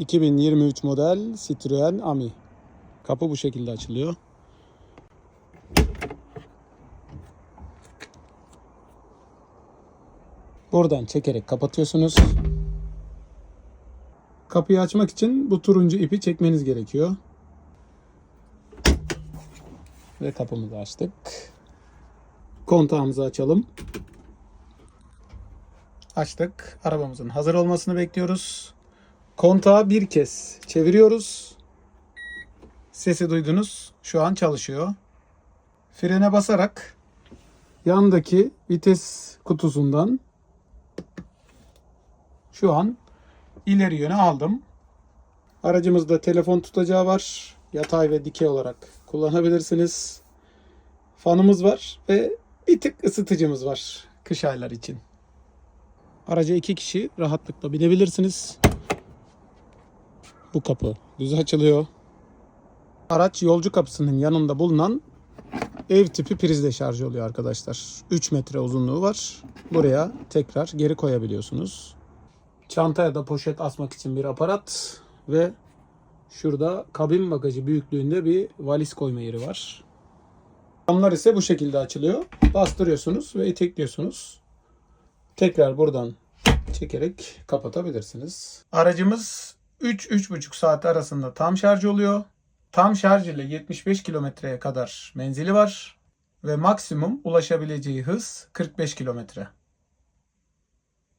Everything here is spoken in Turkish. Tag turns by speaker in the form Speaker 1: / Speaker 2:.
Speaker 1: 2023 model Citroen Ami. Kapı bu şekilde açılıyor. Buradan çekerek kapatıyorsunuz. Kapıyı açmak için bu turuncu ipi çekmeniz gerekiyor. Ve kapımızı açtık. Kontağımızı açalım. Açtık. Arabamızın hazır olmasını bekliyoruz. Kontağı bir kez çeviriyoruz. Sesi duydunuz. Şu an çalışıyor. Frene basarak yandaki vites kutusundan şu an ileri yöne aldım. Aracımızda telefon tutacağı var. Yatay ve dikey olarak kullanabilirsiniz. Fanımız var ve bir tık ısıtıcımız var kış aylar için. Araca iki kişi rahatlıkla binebilirsiniz. Bu kapı düz açılıyor. Araç yolcu kapısının yanında bulunan ev tipi prizle şarj oluyor arkadaşlar. 3 metre uzunluğu var. Buraya tekrar geri koyabiliyorsunuz. Çantaya da poşet asmak için bir aparat ve şurada kabin bagajı büyüklüğünde bir valiz koyma yeri var. Camlar ise bu şekilde açılıyor. Bastırıyorsunuz ve itekliyorsunuz. Tekrar buradan çekerek kapatabilirsiniz. Aracımız 3-3,5 saat arasında tam şarj oluyor. Tam şarj ile 75 kilometreye kadar menzili var ve maksimum ulaşabileceği hız 45 kilometre.